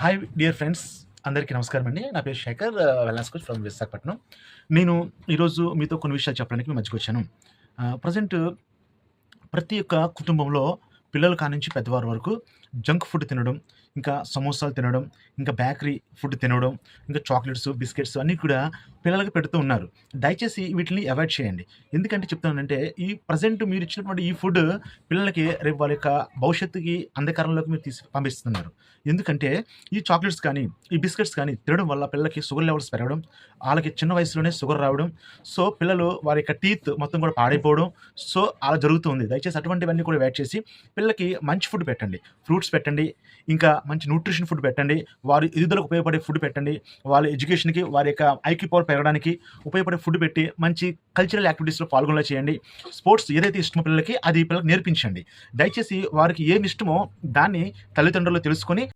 Hi dear friends అందరికీ నమస్కారం అండి. నా పేరు Shekhar wellness coach from Visakhapatnam. నేను ఈరోజు మీతో కొన్ని విషయాలు చెప్పడానికి మీ మధ్యకి వచ్చాను. ప్రజెంట్ ప్రతి ఒక్క కుటుంబంలో పిల్లల కానించి పెద్దవారి వరకు జంక్ ఫుడ్ తినడం ఇంకా సమోసాలు తినడం ఇంకా బేకరీ ఫుడ్ తినడం ఇంకా చాక్లెట్స్ బిస్కెట్స్ అన్నీ కూడా పిల్లలకి పెడుతూ ఉన్నారు. దయచేసి వీటిని అవాయిడ్ చేయండి. ఎందుకంటే చెప్తానంటే ఈ ప్రజెంట్ మీరు ఇచ్చినటువంటి ఈ ఫుడ్ పిల్లలకి రేపు వాళ్ళ యొక్క భవిష్యత్తుకి అంధకారంలోకి మీరు తీసి పంపిస్తున్నారు. ఎందుకంటే ఈ చాక్లెట్స్ కానీ ఈ బిస్కెట్స్ కానీ తినడం వల్ల పిల్లలకి షుగర్ లెవెల్స్ పెరగడం వాళ్ళకి చిన్న వయసులోనే షుగర్ రావడం సో పిల్లలు వారి యొక్క టీత్ మొత్తం కూడా పాడైపోవడం సో అలా జరుగుతుంది దయచేసి అటువంటివన్నీ కూడా వెయిట్ చేసి పిల్లకి మంచి ఫుడ్ పెట్టండి. ఫ్రూట్స్ పెట్టండి. ఇంకా మంచి న్యూట్రిషన్ ఫుడ్ పెట్టండి. వారి ఎదుగుదలకు ఉపయోగపడే ఫుడ్ పెట్టండి. వాళ్ళ ఎడ్యుకేషన్కి వారి యొక్క ఐక్యూ పవర్ పెరగడానికి ఉపయోగపడే ఫుడ్ పెట్టి మంచి కల్చరల్ యాక్టివిటీస్లో పాల్గొనేలా చేయండి. స్పోర్ట్స్ ఏదైతే ఇష్టమో పిల్లలకి అది పిల్లలకు నేర్పించండి. దయచేసి వారికి ఏమి ఇష్టమో దాన్ని తల్లిదండ్రులు తెలుసుకొని